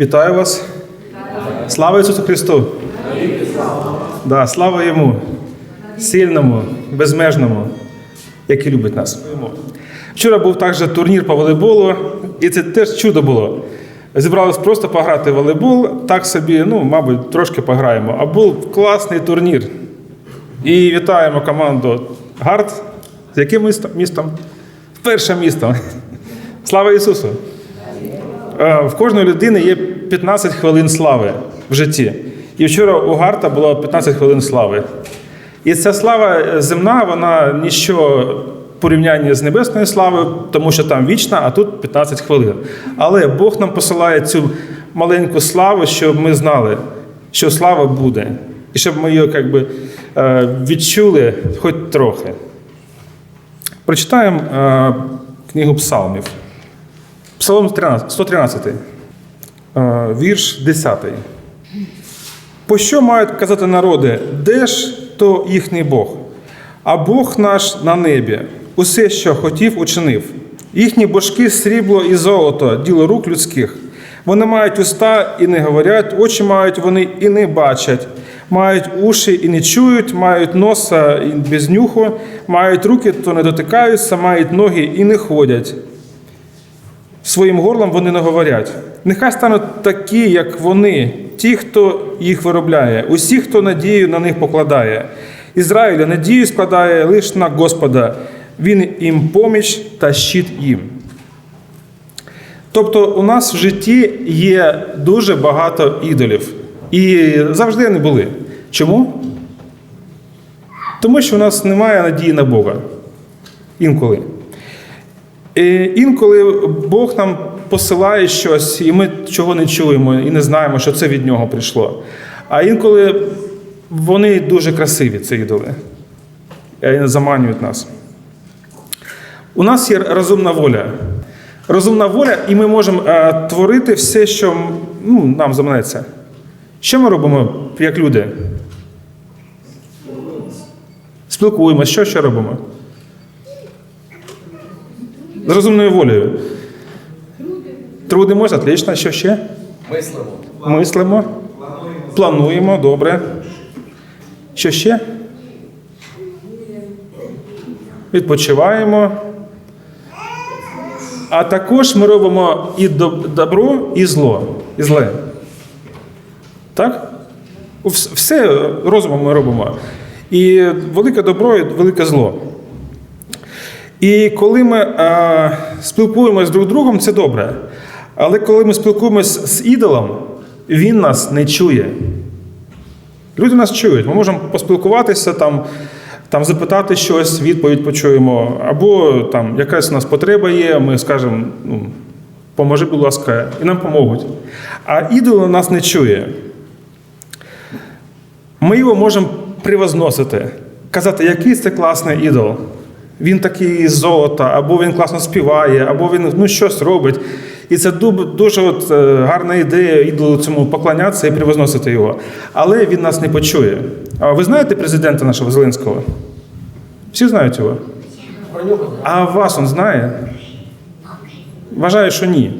Вітаю вас. Слава Ісусу Христу! Да, слава Йому, сильному, безмежному, який любить нас. Вчора був також турнір по волейболу, і це теж чудо було. Зібрались просто пограти в волейбол, так собі, ну, мабуть, трошки пограємо. А був класний турнір. І вітаємо команду Гард. З яким містом? Першим містом. Слава Ісусу! Е, В кожної людини є 15 хвилин слави в житті. І вчора у Гарта було 15 хвилин слави. І ця слава земна, вона ніщо в порівнянні з небесною славою, тому що там вічна, а тут 15 хвилин. Але Бог нам посилає цю маленьку славу, щоб ми знали, що слава буде, і щоб ми її як би, е, відчули хоч трохи. Прочитаємо е, книгу Псалмів. Псалом 13, 113, е, вірш 10. Пощо мають казати народи, де ж то їхній Бог? А Бог наш на небі, усе, що хотів, учинив. Їхні божки срібло і золото, діло рук людських. Вони мають уста і не говорять, очі мають вони і не бачать, мають уші і не чують, мають носа і без нюху, мають руки, то не дотикаються, мають ноги і не ходять. Своїм горлом вони не говорять. Нехай стануть такі, як вони, ті, хто їх виробляє, усі, хто надію на них покладає. Ізраїля надію складає лише на Господа, він їм поміч та щит їм. Тобто у нас в житті є дуже багато ідолів. І завжди вони були. Чому? Тому що у нас немає надії на Бога. Інколи. І інколи Бог нам посилає щось, і ми чого не чуємо, і не знаємо, що це від нього прийшло. А інколи вони дуже красиві, ці ідоли, і заманюють нас. У нас є розумна воля. Розумна воля, і ми можемо е, творити все, що ну, нам заманеться. Що ми робимо як люди? Спілкуємося, що ще робимо? З розумною волею. Трудимось, отлично. Що ще? Мислимо. Мислимо. Плануємо, добре. Що ще? Відпочиваємо. А також ми робимо і добро, і зло, і зле. Так? Все розумом ми робимо. І велике добро, і велике зло. І коли ми е, спілкуємося друг з другом, це добре. Але коли ми спілкуємося з ідолом, він нас не чує. Люди нас чують. Ми можемо поспілкуватися, там, там запитати щось, відповідь почуємо. Або там якась у нас потреба є, ми скажемо, ну, поможи, будь ласка, і нам поможуть. А ідол нас не чує. Ми його можемо привозносити, казати, який це класний ідол. Він такий з золота, або він класно співає, або він ну, щось робить. І це дуже от, е, гарна ідея ідолу цьому поклонятися і привозносити його. Але він нас не почує. А ви знаєте президента нашого Зеленського? Всі знають його? А вас він знає? Вважаю, що ні.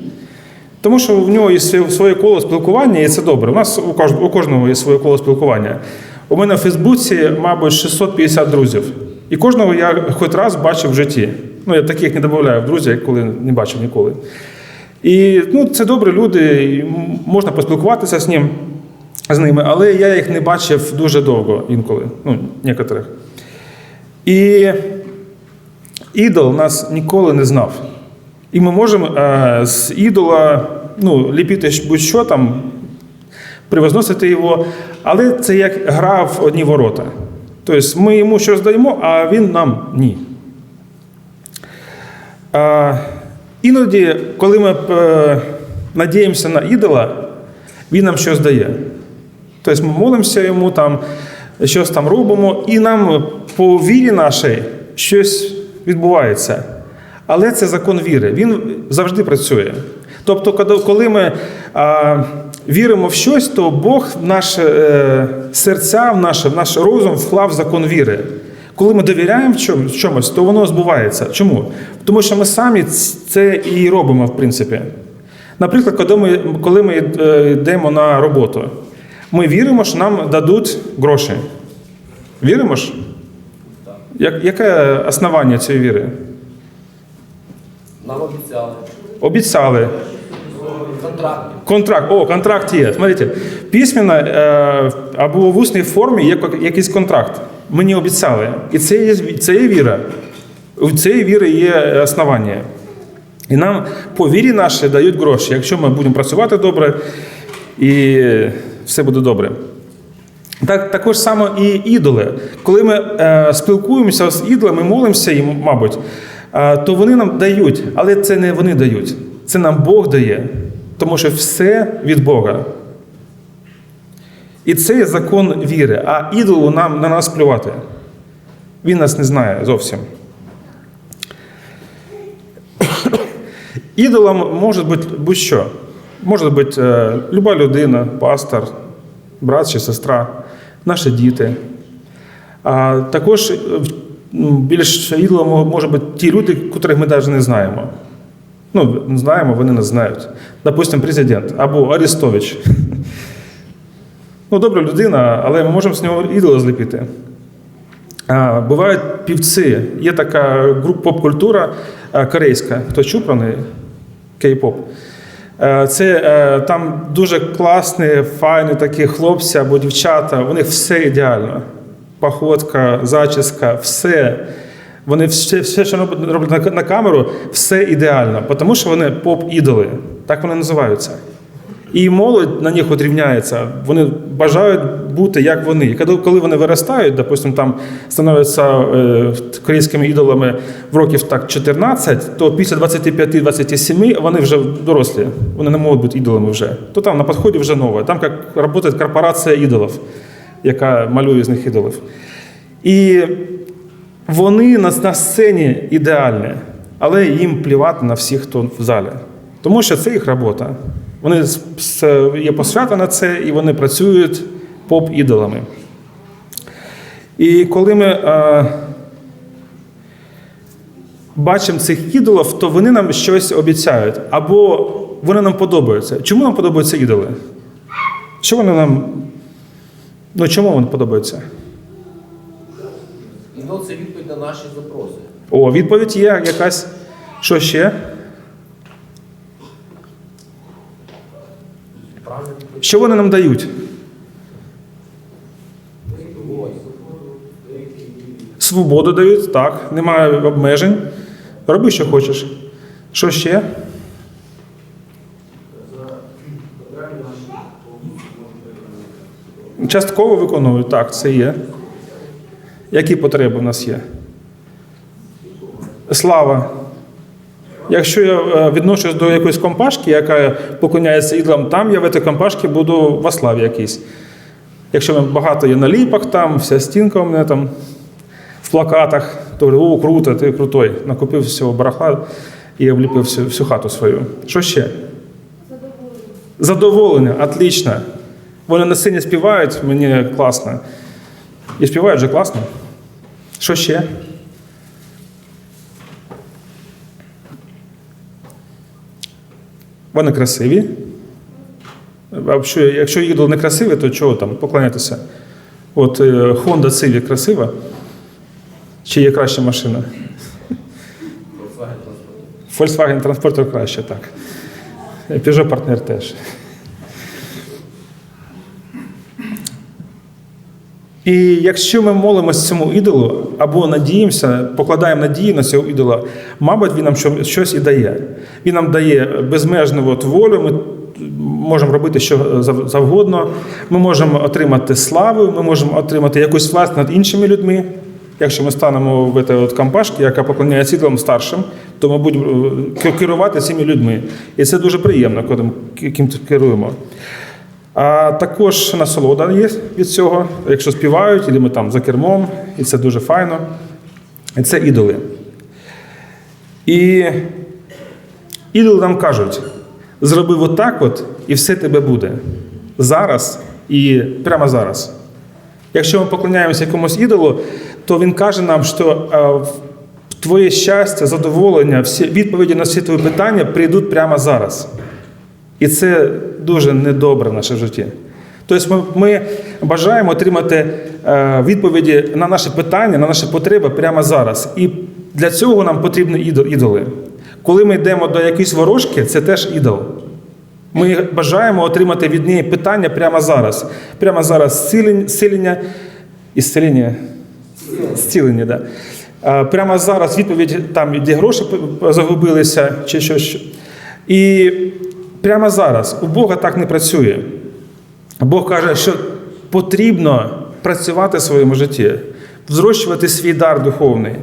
Тому що в нього є своє- своє коло спілкування, і це добре. У нас у кожного є своє коло спілкування. У мене в Фейсбуці, мабуть, 650 друзів. І кожного я хоч раз бачив в житті. Ну, я таких не додаю в друзі, коли не бачив ніколи. І ну, це добрі люди, і можна поспілкуватися з ним, з ними, але я їх не бачив дуже довго інколи. Ну, некоторих. І ідол нас ніколи не знав. І ми можемо е, з ідола ну, ліпити будь-що там, привозносити його, але це як гра в одні ворота. Тобто ми йому щось даємо, а він нам ні. Іноді, коли ми е, надіємося на ідола, він нам щось дає. Тобто ми молимося йому, там, щось там робимо, і нам по вірі нашій щось відбувається. Але це закон віри. Він завжди працює. Тобто, коли- ми віримо в щось, то Бог в наше е, серця, в наше, в наш розум вклав закон віри. Коли ми довіряємо в чомусь, чомусь, то воно збувається. Чому? Тому що ми самі це і робимо, в принципі. Наприклад, коли ми, коли ми е, йдемо на роботу, ми віримо, що нам дадуть гроші. Віримо ж? Як, яке основання цієї віри? Нам обіцяли. Обіцяли. Контракт. О, контракт є. Смотрите, письменно е, або в усній формі є якийсь контракт. Мені обіцяли. І це є, це є віра. У цієї віри є основання. І нам по вірі наші дають гроші, якщо ми будемо працювати добре і все буде добре. Так, також само і ідоли. Коли ми е, спілкуємося з ідолами, молимося їм, мабуть, е, то вони нам дають, але це не вони дають, це нам Бог дає, тому що все від Бога. І це є закон віри, а ідолу нам на нас плювати. Він нас не знає зовсім. Ідолом може бути будь-що. Може бути е, люба людина, пастор, брат чи сестра, наші діти. А також більш ідолом може бути ті люди, котрих ми навіть не знаємо. Ну, знаємо, вони нас знають. Допустимо, президент або Арестович. Ну, добра людина, але ми можемо з нього ідола зліпити. А, Бувають півці. Є така група поп-культура корейська. Хто чув про неї? Кей-поп. Це там дуже класні, файні такі хлопці або дівчата. У них все ідеально. Походка, зачіска, все. Вони все, все що роблять- на, на камеру, все ідеально, тому що вони поп-ідоли. Так вони називаються. І молодь на них от рівняється. Вони бажають бути як вони. Коли вони виростають, допустимо, там становляться е, корейськими ідолами в років так 14, то після 25-27 вони вже дорослі. Вони не можуть бути ідолами вже. То там на підході вже нове. Там як працює корпорація ідолів, яка малює з них ідолів. І вони на, на сцені ідеальні, але їм плівати на всіх, хто в залі. Тому що це їх робота. Вони є посвята на це, і вони працюють поп-ідолами. І коли ми е, бачимо цих ідолів, то вони нам щось обіцяють, або вони нам подобаються. Чому нам подобаються ідоли? Що вони нам. Ну, чому вони подобаються? І ну, це відповідь на наші запроси. О, відповідь є якась. Що ще? Що вони нам дають? Свободу дають, так, немає обмежень. Роби, що хочеш. Що ще? Частково виконують, так, це є. Які потреби в нас є? Слава. Якщо я е, відношусь до якоїсь компашки, яка поклоняється ідлам, там я в цій компашці буду во славі якійсь. Якщо мене багато є на ліпах, там, вся стінка у мене там в плакатах, то говорю, о, круто, ти крутой. Накупив всього барахла і обліпив всю, всю хату свою. Що ще? Задоволення, отлично. Вони на сцені співають, мені класно. І співають вже класно. Що ще? Вони красиві. Якщо, ідол не красивий, то чого там поклонятися? От е, Honda Civic красива? Чи є краща машина? Volkswagen Transporter. Volkswagen Transporter краще, так. Peugeot партнер теж. І якщо ми молимося цьому ідолу або надіємося, покладаємо надії на цього ідола, мабуть, він нам що- щось і дає. Він нам дає безмежну от волю, ми можемо робити що зав- завгодно, ми можемо отримати славу, ми можемо отримати якусь власть над іншими людьми. Якщо ми станемо в цій от компашці, яка поклоняється ідолам старшим, то будемо е, керувати цими людьми. І це дуже приємно, коли ми ким керуємо. А також насолода є від цього, якщо співають, або ми там за кермом, і це дуже файно. І це ідоли. І ідоли нам кажуть: зроби отак от, і все тебе буде. Зараз і прямо зараз. Якщо ми поклоняємося якомусь ідолу, то він каже нам, що е, твоє щастя, задоволення, всі відповіді на всі твої питання прийдуть прямо зараз. І це дуже недобре наше житті. Тобто ми, бажаємо отримати е, відповіді на наші питання, на наші потреби прямо зараз. І для цього нам потрібні ідоли. Коли ми йдемо до якоїсь ворожки, це теж ідол. Ми бажаємо отримати від неї питання прямо зараз. Прямо зараз зцілення, ісцілення, зцілення, да. Прямо зараз відповідь там, де гроші загубилися, чи щось. І прямо зараз у Бога так не працює. Бог каже, що потрібно працювати в своєму житті, зрощувати свій дар духовний,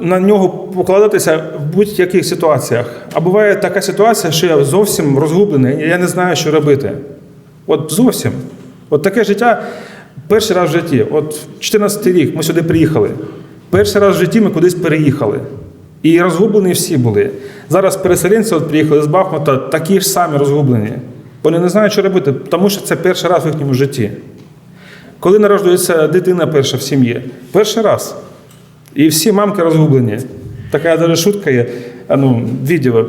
на нього покладатися в будь-яких ситуаціях. А буває така ситуація, що я зовсім розгублений, я не знаю, що робити. От зовсім. От таке життя перший раз в житті. От 14 рік ми сюди приїхали. Перший раз в житті ми кудись переїхали. І розгублені всі були. Зараз переселенці от приїхали з Бахмута, такі ж самі розгублені. Вони не знають, що робити, тому що це перший раз в їхньому житті. Коли народжується дитина перша в сім'ї, перший раз. І всі мамки розгублені. Така навіть шутка є, ну, відео.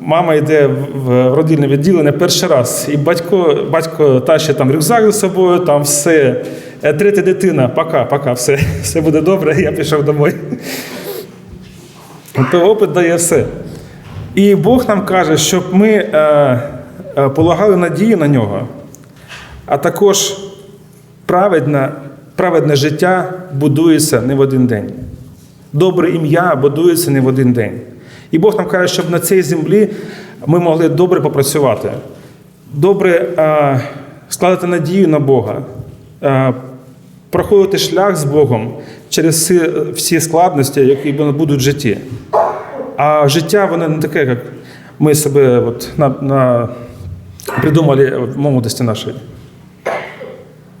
Мама йде в- родильне відділення перший раз, і батько, батько тащить там рюкзак за собою, там все. Е, Третя дитина, пока, пока, все, все буде добре, я пішов домой. То опит дає все. І Бог нам каже, щоб ми е, е, полагали надію на нього, а також праведне, праведне життя будується не в один день. Добре ім'я будується не в один день. І Бог нам каже, щоб на цій землі ми могли добре попрацювати, добре е, складати надію на Бога, е, проходити шлях з Богом через всі, складності, які будуть в житті. А життя воно не таке, як ми себе от на, на, придумали в молодості нашої.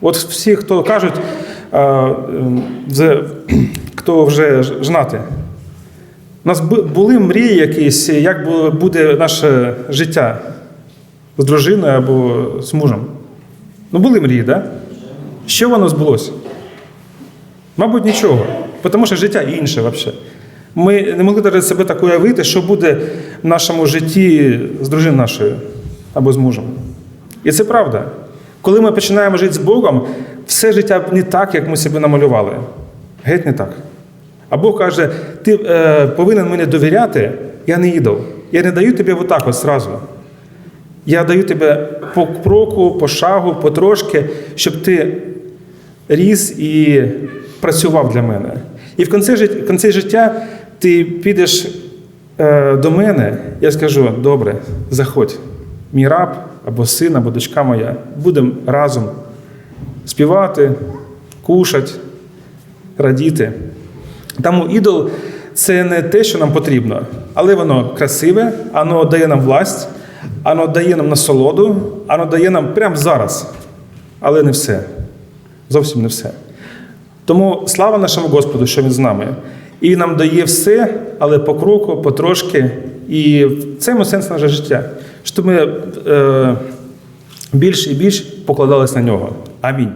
От всі, хто кажуть, хто вже жнати. У нас були мрії якісь, як буде наше життя з дружиною або з мужем. Ну, були мрії, так? Да? Що воно збулося? Мабуть, нічого. Тому що життя інше взагалі. Ми не могли навіть себе так уявити, що буде в нашому житті з дружиною нашою або з мужем. І це правда. Коли ми починаємо жити з Богом, все життя не так, як ми себе намалювали. Геть не так. А Бог каже: ти е, повинен мені довіряти, я не ідол. Я не даю тобі отак от зразу. Я даю тебе по кроку, по шагу, потрошки, щоб ти ріс і працював для мене. І в кінці, в кінці життя ти підеш е, до мене, я скажу: добре, заходь, мій раб або син, або дочка моя, будемо разом співати, кушати, радіти. Тому ідол це не те, що нам потрібно, але воно красиве, воно дає нам власть, воно дає нам насолоду, воно дає нам прямо зараз. Але не все. Зовсім не все. Тому слава нашому Господу, що Він з нами. І нам дає все, але по кроку, потрошки. І в цьому сенс наше життя, щоб ми е, більше і більше покладались на нього. Амінь.